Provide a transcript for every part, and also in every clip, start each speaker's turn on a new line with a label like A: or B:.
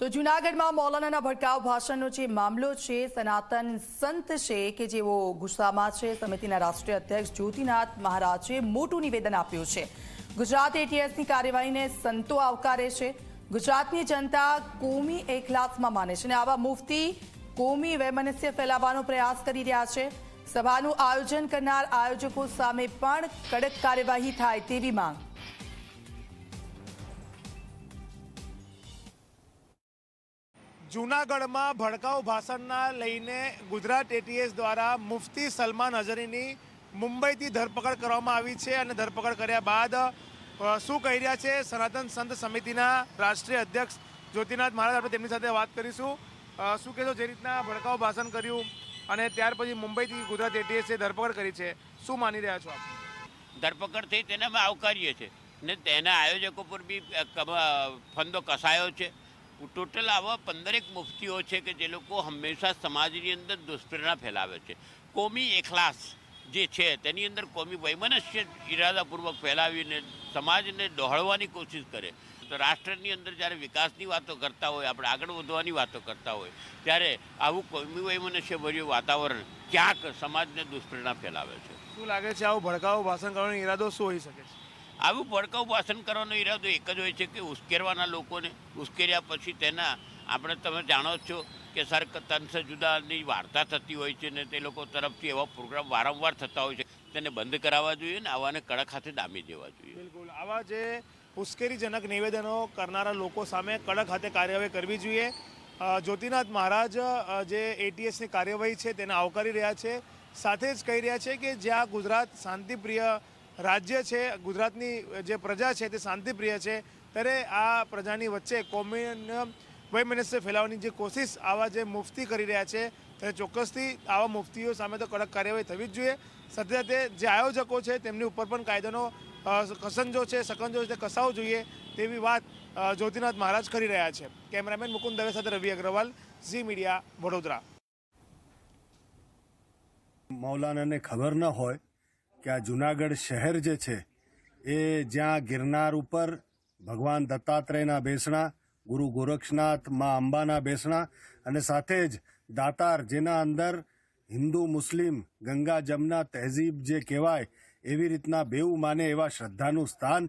A: તો જૂનાગઢમાં મૌલાનાના ભડકાઉ ભાષણનો જે મામલો છે, સનાતન સંત છે કે જેઓ ગુસ્સામાં છે, સમિતિના રાષ્ટ્રીય અધ્યક્ષ જ્યોતિનાથ મહારાજે મોટું નિવેદન આપ્યું છે. ગુજરાત એટીએસની કાર્યવાહીને સંતો આવકારે છે. ગુજરાતની જનતા કોમી એકલાસમાં માને છે અને આવા મુફતી કોમી વૈમનસ્ય ફેલાવવાનો પ્રયાસ કરી રહ્યા છે. સભાનું આયોજન કરનાર આયોજકો સામે પણ કડક કાર્યવાહી થાય તેવી માંગ.
B: જૂનાગઢમાં ભડકાઉ ભાષણના લઈને ગુજરાત એટીએસ દ્વારા મુફતી સલમાન અઝરીની મુંબઈથી ધરપકડ કરવામાં આવી છે અને ધરપકડ કર્યા બાદ શું કહી રહ્યા છે? સનાતન સંત સમિતિના રાષ્ટ્રીય અધ્યક્ષ જ્યોતિનાથ મહારાજ, આપણે તેમની સાથે વાત કરીશું. શું કહેશો જે રીતના ભડકાઉ ભાષણ કર્યું અને ત્યાર પછી મુંબઈથી ગુજરાત એટીએસે ધરપકડ કરી છે? શું માની રહ્યા છો આપ?
C: ધરપકડ થઈ તેને અમે આવકારીએ છીએ ને તેના આયોજકો પર બી ફંદો કસાયો છે. ટોટલ આવા પંદરેક મુફતીઓ છે કે જે લોકો હંમેશા સમાજની અંદર દુષ્પ્રેરણા ફેલાવે છે. કોમી એખલાસ જે છે, તેની અંદર કોમી વૈમનસ્ય ઈરાદાપૂર્વક ફેલાવીને સમાજને ડહોળવાની કોશિશ કરે. તો રાષ્ટ્રની અંદર જ્યારે વિકાસની વાતો કરતા હોય, આપણે આગળ વધવાની વાતો કરતા હોય, ત્યારે આવું કોમી વૈમનસ્ય ભર્યું વાતાવરણ ક્યાંક સમાજને દુષ્પ્રેરણા ફેલાવે છે.
B: શું લાગે છે, આવું ભડકાઉ ભાષણ કરવાનો ઈરાદો શું હોઈ શકે છે?
C: આવું ભડકાઉ ભાષણ કરવાનો ઈરાદો એક જ હોય છે કે ઉશ્કેરવાના લોકોને ઉશ્કેર્યા પછી તેના, આપણે તમે જાણો છો કે સરક તંસ જુદાની વાર્તા થતી હોય છે ને તે લોકો તરફથી એવા પ્રોગ્રામ વારંવાર થતા હોય છે, તેને બંધ કરાવવા જોઈએ ને આવાને કડક હાથે ડામી દેવા જોઈએ.
B: બિલકુલ. આવા જે ઉશ્કેરીજનક નિવેદનો કરનારા લોકો સામે કડક હાથે કાર્યવાહી કરવી જોઈએ. જ્યોતિનાથ મહારાજ જે એટીએસની કાર્યવાહી છે તેને આવકારી રહ્યા છે. સાથે જ કહી રહ્યા છે કે જ્યાં ગુજરાત શાંતિપ્રિય રાજ્ય છે, ગુજરાતની જે પ્રજા છે તે શાંતિપ્રિય છે. ત્યારે આ પ્રજાની વચ્ચે કોમ્યુન વૈમનસ્ય ફેલાવવાની જે કોશિશ આવા જે મુફતી કરી રહ્યા છે, ત્યારે ચોક્કસથી આવા મુફતીઓ સામે તો કડક કાર્યવાહી થવી જ જોઈએ. સાથે સાથે જે આયોજકો છે તેમની ઉપર પણ કાયદાનો કસંજો છે, સકંજો છે તે કસાવવો જોઈએ તેવી વાત જ્યોતિનાથ મહારાજ કરી રહ્યા છે. કેમેરામેન મુકુંદ દવે સાથે રવિ અગ્રવાલ, ઝી મીડિયા વડોદરા.
D: મૌલાનાને ખબર ન હોય કે આ જુનાગઢ શહેર જે છે, એ જ્યાં ગિરનાર ઉપર ભગવાન દત્તાત્રેયના બેસણા, ગુરુ ગોરક્ષનાથ મા અંબાના બેસણા અને સાથે જ દાતાર જેના અંદર હિન્દુ, મુસ્લિમ, ગંગા જમના, તહેઝીબ જે કહેવાય એવી રીતના બેઉ માને એવા શ્રદ્ધાનું સ્થાન,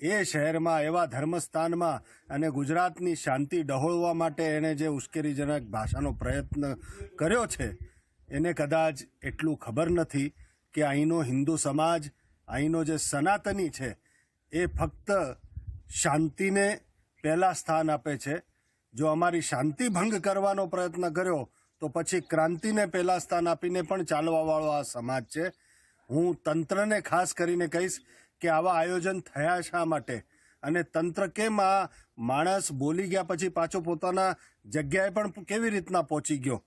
D: એ શહેરમાં, એવા ધર્મસ્થાનમાં અને ગુજરાતની શાંતિ ડહોળવા માટે એણે જે ઉશ્કેરીજનક ભાષાનો પ્રયત્ન કર્યો છે, એને કદાચ એટલું ખબર નથી. કે અહીંનો હિન્દુ સમાજ, અહીંનો જે સનાતની છે, એ ફક્ત શાંતિને પહેલાં સ્થાન આપે છે. જો અમારી શાંતિ ભંગ કરવાનો પ્રયત્ન કર્યો, તો પછી ક્રાંતિને પહેલાં સ્થાન આપીને પણ ચાલવાવાળો આ સમાજ છે. હું તંત્રને ખાસ કરીને કહીશ કે આવા આયોજન થયા શા માટે? અને તંત્ર કેમ આ માણસ બોલી ગયા પછી પાછો પોતાના જગ્યાએ પણ કેવી રીતના પહોંચી ગયો?